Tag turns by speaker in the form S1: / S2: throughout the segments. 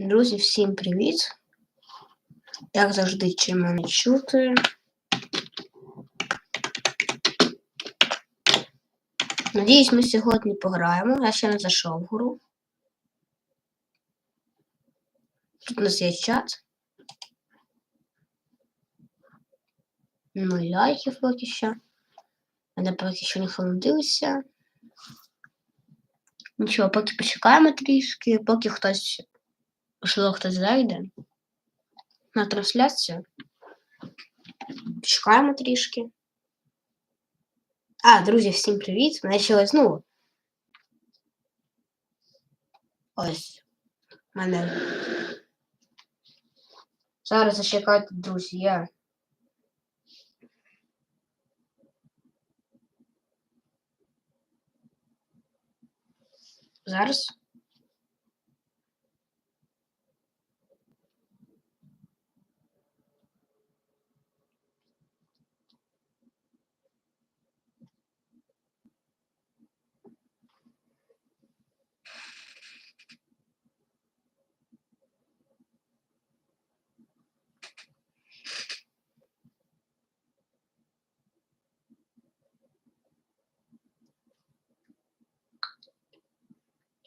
S1: Друзі, всім привіт! Як завжди, чи мене чути? Надіюсь, ми сьогодні пограємо. Я ще не зайшов в гру. Тут у нас є чат. Нуль лайків поки що. Мене поки що не дивиться. Нічого, поки почекаємо трішки, поки хтось можливо хтось зайде на трансляцію. Чекаємо трішки. А, друзі, всім привіт! Мене ще ось. Ось. Мене. Зараз зачекайте, друзі, я. Зараз.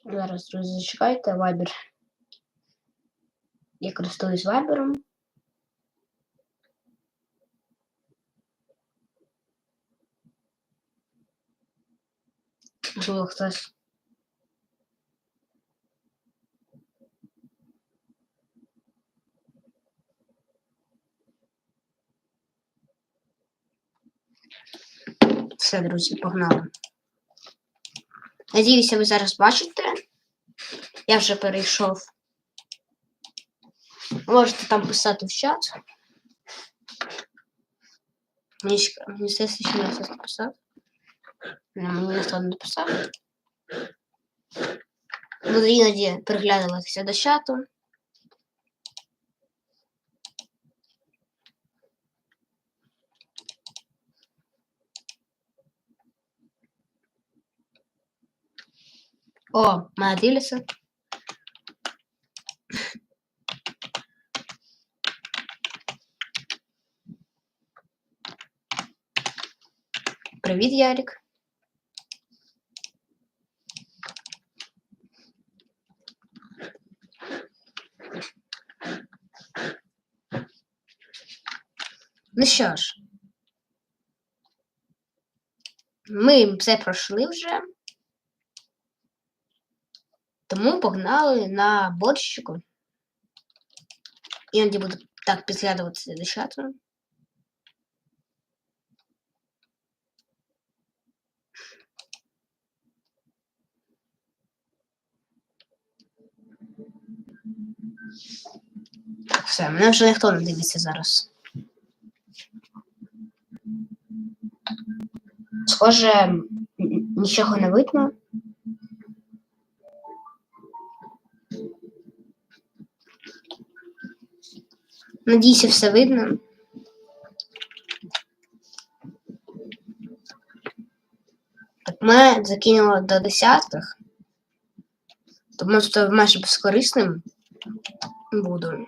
S1: Зараз, друзі, зачекайте вайбер. Я користуюсь вайбером. Можливо, хтось. Все, друзі, погнали. Надіюся, ви зараз бачите. Я вже перейшов. Можете там писати в чат. Мені, здається, що не хтось написав. Мені ніхто не написав. Буду іноді переглядуватися до чату. О, мене дивляться. Привіт, Ярик. Ну що ж, ми все пройшли вже. Тому погнали на борщику. Іноді буду так підглядуватися за чатом. Так, все, мене вже ніхто не дивиться зараз. Схоже, нічого не видно. Надіюся, все видно. Так, ми закинули до десятих. Тому що майже безкорисним буду.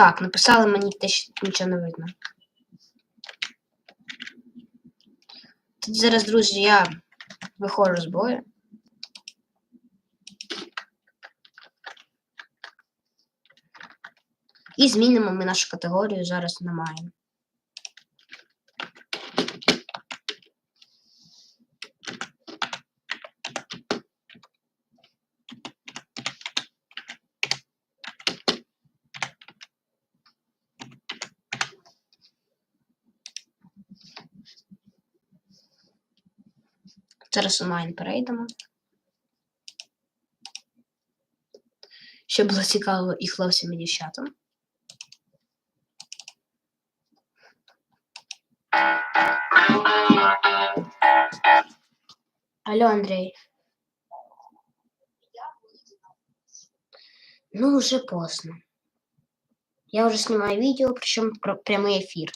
S1: Так, написали мені те, що нічого не видно. Тоді зараз, друзі, я виходжу з бою. І змінимо ми нашу категорію зараз на маємо. Зараз онлайн перейдемо. Щоб було цікаво і хлопцям і дівчатам. Алло, Андрей. Ну, уже поздно. Я уже снимаю видео, причем про прямой эфир.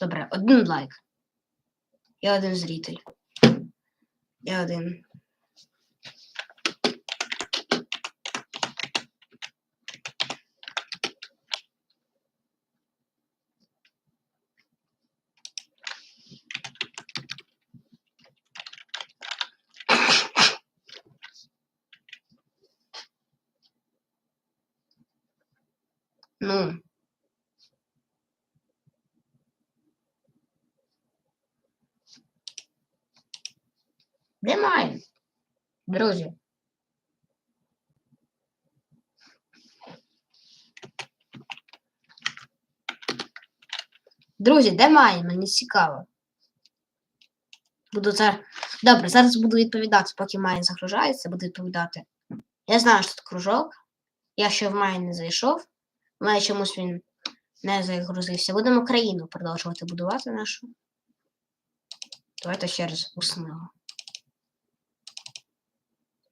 S1: Добре, один лайк. Я один зритель. Я один. Ну. Немає. Друзі. Друзі, де має? Мені цікаво. Буду зараз. Добре, зараз буду відповідати, поки Майн загружається, буду відповідати. Я знаю, що тут кружок. Я ще в Майн не зайшов. Мене чомусь він не загрузився. Будемо країну продовжувати будувати нашу. Давайте ще раз уснемо.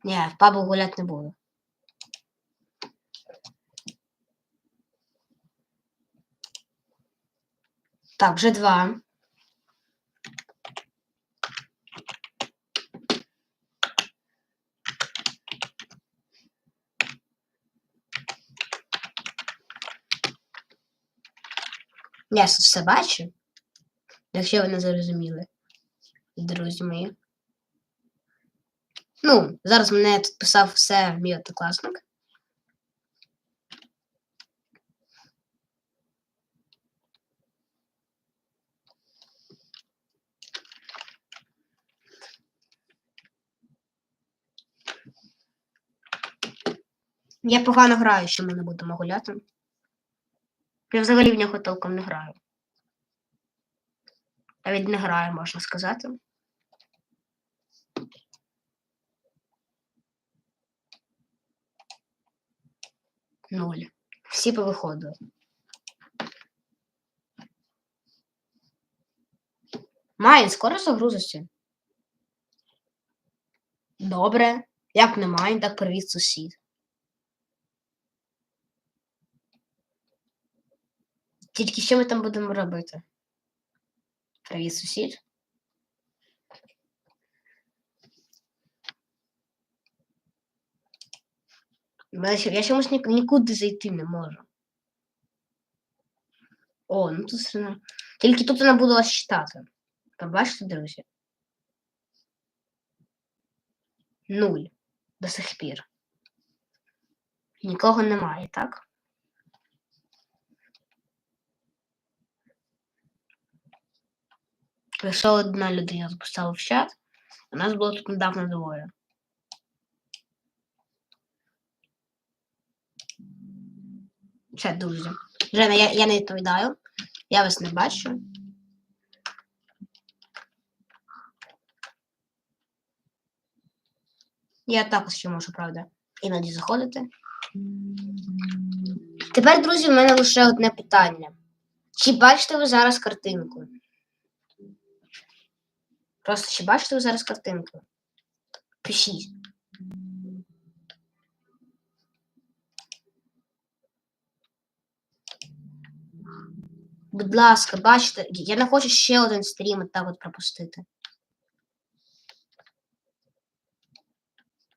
S1: Ні, в пабу гуляти не буду. Так, вже два. Я все бачу, якщо ви не зрозуміли, друзі мої. Ну, зараз мене тут писав все мій однокласник. Я погано граю, що ми не будемо гуляти. Я взагалі в нього толком не граю. Навіть не граю, можна сказати. Нуль. Всі повиходили. Майн, скоро загрузиться. Добре. Як не майн, так привіт сусід. Тільки що ми там будемо робити? Привіт, сусід. Я чомусь ні, нікуди зайти не можу. О, ну тут все. Тільки тут вона буде вас читати. Побачите, друзі? Нуль. До сих пір. Нікого немає, так? Лише одна людина записала в чат. У нас було тут недавно двоє. Все, друзі. Жена, я, я не відповідаю. Я вас не бачу. Я також ще можу, правда, іноді заходити. Тепер, друзі, в мене лише одне питання. Чи бачите ви зараз картинку? Просто чи бачите ви зараз картинку? Пишіть. Будь ласка, бачите, я не хочу ще один стрім так от пропустити.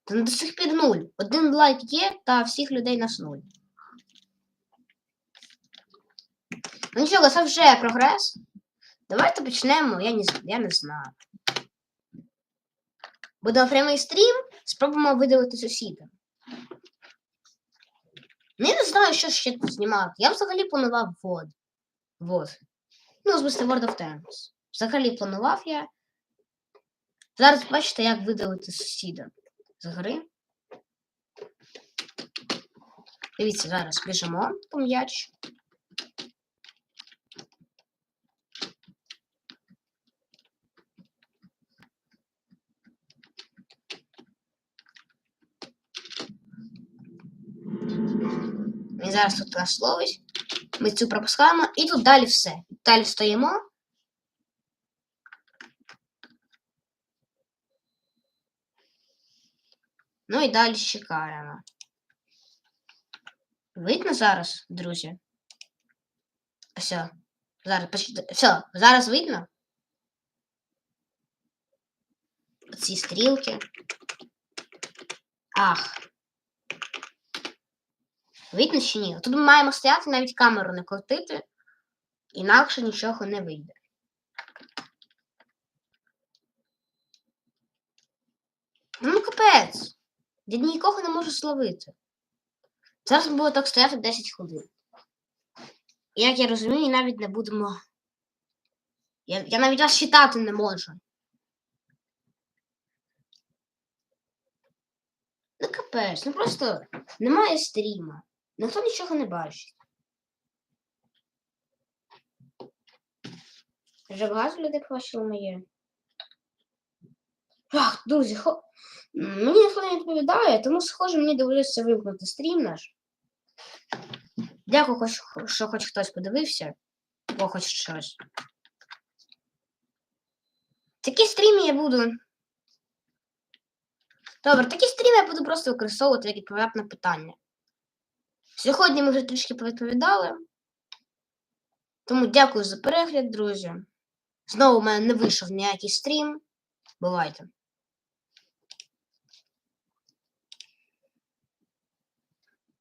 S1: Та до сих пір нуль. Один лайк є, та всіх людей нас нуль. Ну нічого, це вже прогрес. Давайте почнемо, я не я не знаю. Буде прямий стрім, спробуємо видалити сусіда. Ну, не знаю, що ще тут знімати. Я взагалі планував вод. Вот. Ну, в смысле World of Tanks. Взагалі планував я. Зараз бачите, як видалити сусіда з гри. Дивіться, зараз біжимо по м'яч. Він зараз тут нас ловить. Ми цю пропускаємо, і тут далі все. Далі стоїмо. Ну і далі чекаємо. Видно зараз, друзі? Все. Зараз, почти- все, зараз видно? Ці стрілки. Ах. Видно чи ні? Тут ми маємо стояти, навіть камеру не крутити, інакше нічого не вийде. Ну, капець. Я нікого не можу зловити. Зараз ми будемо так стояти 10 хвилин. Як я розумію, навіть не будемо. Я, я навіть вас читати не можу. Ну капець, ну просто немає стріма. Ніхто нічого не бачить. Вже багато людей побачило моє. Ах, друзі, хо... мені ніхто не відповідає, тому схоже, мені доведеться вимкнути стрім наш. Дякую, що хоч хтось подивився, або хоч щось. Такі стріми я буду. Добре, такі стріми я буду просто використовувати як відповідати на питання. Сьогодні ми вже трішки повідповідали. Тому дякую за перегляд, друзі. Знову в мене не вийшов ніякий стрім. Бувайте.